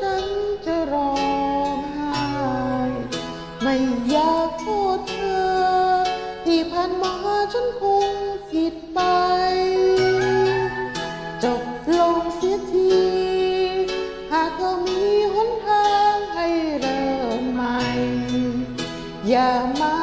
ฉันจะร้องไห้ ไม่อยากโทษเธอ ที่ผ่านมาฉันคงผิดไป จบลงเสียที หากเธอมีหนทางให้เริ่มใหม่ อย่ามา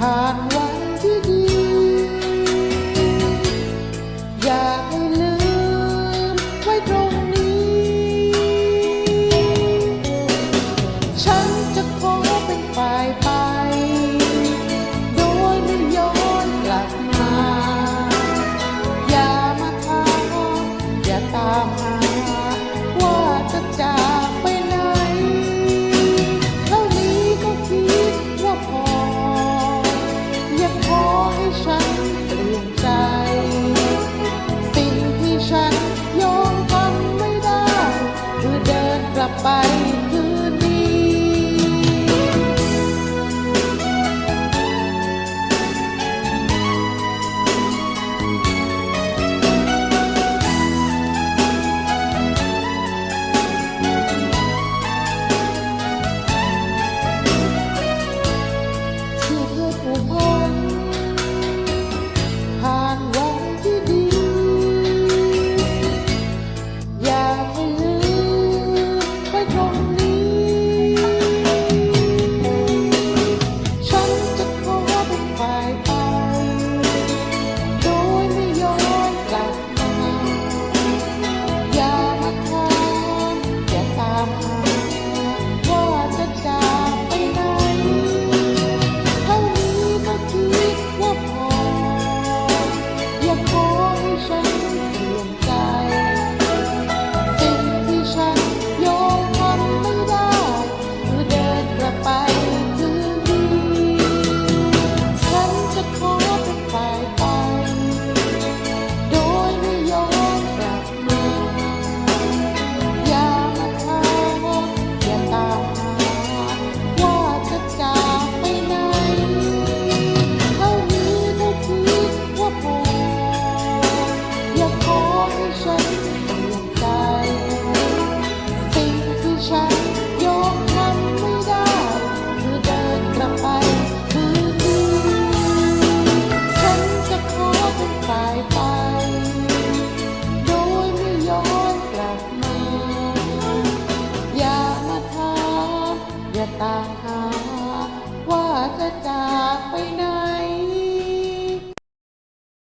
ผ่านวันที่ดี อยากให้ลืมไว้ตรงนี้ ฉันจะขอเป็นฝ่ายไป bye. ว่าจะจากไปไหน